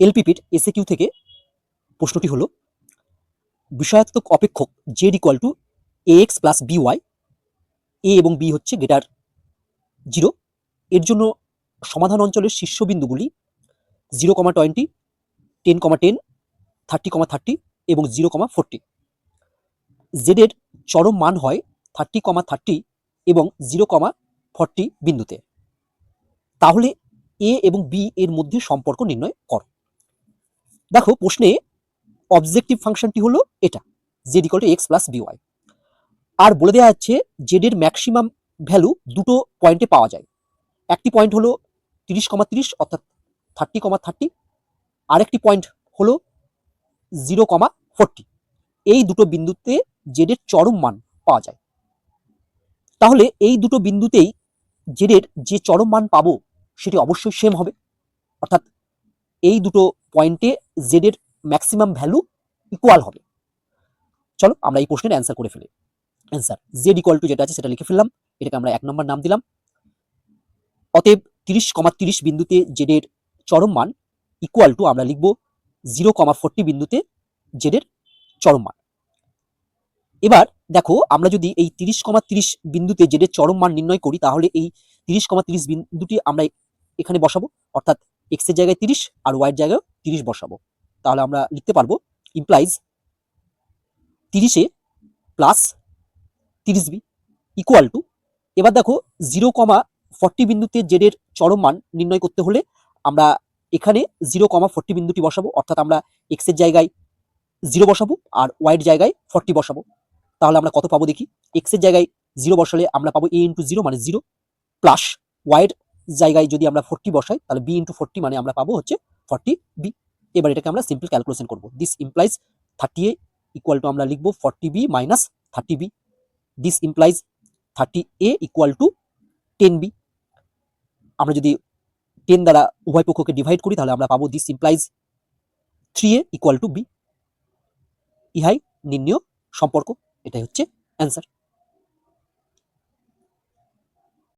এলপিপির এসে কিউ থেকে প্রশ্নটি হলো, বিষয়াত্মক অপেক্ষক Z equal to A X plus B Y A এবং বি হচ্ছে গেটার জিরো এর জন্য সমাধান অঞ্চলের শীর্ষবিন্দুগুলি zero comma twenty ten comma ten thirty comma thirty এবং জিরো কমা ফোরটি জেডের চরম মান হয় থার্টি কমা থার্টি এবং জিরো কমা ফর্টি বিন্দুতে। তাহলে এ এবং বি এর মধ্যে সম্পর্ক নির্ণয় করো। দেখো প্রশ্নে অবজেক্টিভ ফাংশনটি হলো এটা Z equal to X plus B Y আর বলে দেওয়া যাচ্ছে জেডের ম্যাক্সিমাম ভ্যালু দুটো পয়েন্টে পাওয়া যায়। একটি পয়েন্ট হলো তিরিশ কমা তিরিশ, অর্থাৎ থার্টি কমা থার্টি আরেকটি পয়েন্ট হলো জিরো কমা ফোরটি এই দুটো বিন্দুতে জেডের চরম মান পাওয়া যায়। তাহলে এই দুটো বিন্দুতেই জেডের যে চরম মান পাবো, সেটি অবশ্যই সেম হবে। অর্থাৎ এই দুটো পয়েন্টে জেডের ম্যাক্সিমাম ভ্যালু ইকুয়াল হবে। চলো আমরা এই প্রশ্নের অ্যান্সার করে ফেলি। অ্যান্সার জেড ইকুয়াল টু যেটা আছে সেটা লিখে ফেললাম, এটাকে আমরা এক নম্বর নাম দিলাম। অতএব তিরিশ কমা তিরিশ বিন্দুতে জেডের চরম মান ইকুয়াল টু আমরা লিখব জিরো কমা ফোরটি বিন্দুতে জেডের চরম মান। এবার দেখো, আমরা যদি এই তিরিশ কমা তিরিশ বিন্দুতে জেডের চরম মান নির্ণয় করি, তাহলে এই তিরিশ কমা তিরিশ বিন্দুটি আমরা এখানে বসাবো। অর্থাৎ এক্সের জায়গায় তিরিশ আর ওয়াইয়ের জায়গায় তিরিশ বসাবো। তাহলে আমরা লিখতে পারব ইমপ্লাইজ তিরিশে প্লাস তিরিশ বি ইকুয়াল টু এবার দেখো জিরো কমা ফর্টি বিন্দুতে জেডের চরম মান নির্ণয় করতে হলে আমরা এখানে জিরো কমা ফর্টি বিন্দুটি বসাবো, অর্থাৎ আমরা এক্সের জায়গায় জিরো বসাবো আর ওয়াইয়ের জায়গায় ফর্টি বসাবো। তাহলে আমরা কত পাবো দেখি? এক্সের জায়গায় জিরো বসালে আমরা পাবো এ ইন্টু জিরো মানে জিরো প্লাস ওয়াইয়ের জায়গায় যদি আমরা ফোরটি বসাই, তাহলে বি ইন্টু ফোরটি মানে আমরা পাবো হচ্ছে ফর্টি বি এবার এটাকে আমরা সিম্পল ক্যালকুলেশন করব। This implies thirty A equal to আমরা লিখব forty B minus thirty B this implies thirty A equal to ten B আমরা যদি টেন দ্বারা উভয় পক্ষকে ডিভাইড করি, তাহলে আমরা পাবো this implies three A equal to B ইহাই নির্ণয় সম্পর্ক। এটাই হচ্ছে অ্যান্সার